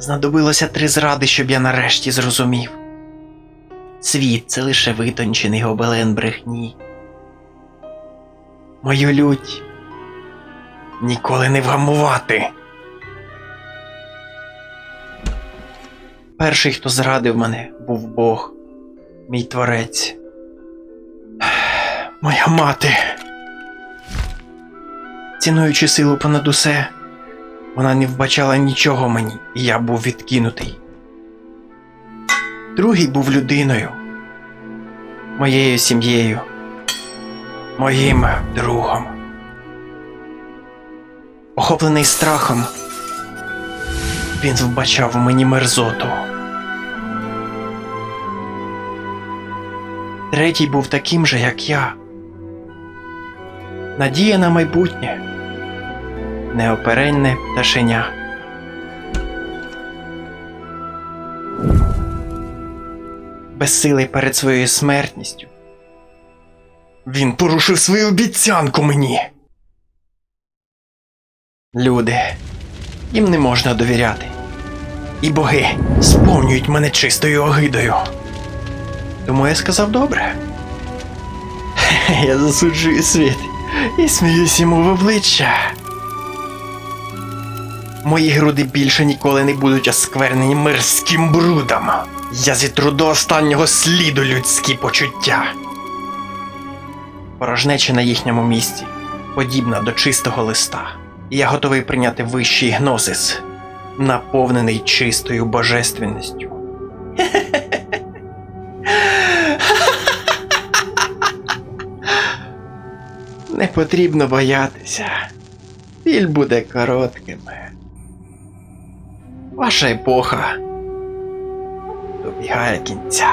Знадобилося три зради, щоб я нарешті зрозумів. Світ це лише витончений гобелен брехні. Мою лють ніколи не вгамувати. Перший, хто зрадив мене, був Бог, мій творець. Моя мати. Цінуючи силу понад усе, вона не вбачала нічого мені, і я був відкинутий. Другий був людиною, моєю сім'єю, моїм другом. Охоплений страхом, він вбачав мені мерзоту. Третій був таким же, як я. Надія на майбутнє, неоперенне пташеня. Безсилий перед своєю смертністю. Він порушив свою обіцянку мені. Люди, їм не можна довіряти. І боги сповнюють мене чистою огидою. Тому я сказав добре. Я засуджую світ і сміюсь йому в обличчя. Мої груди більше ніколи не будуть осквернені мирським брудом. Я зітру до останнього сліду людські почуття. Порожнеча на їхньому місці подібна до чистого листа. Я готовий прийняти вищий гносис, наповнений чистою божественністю. Не потрібно боятися. Біль буде коротким. Ваша епоха добігає кінця.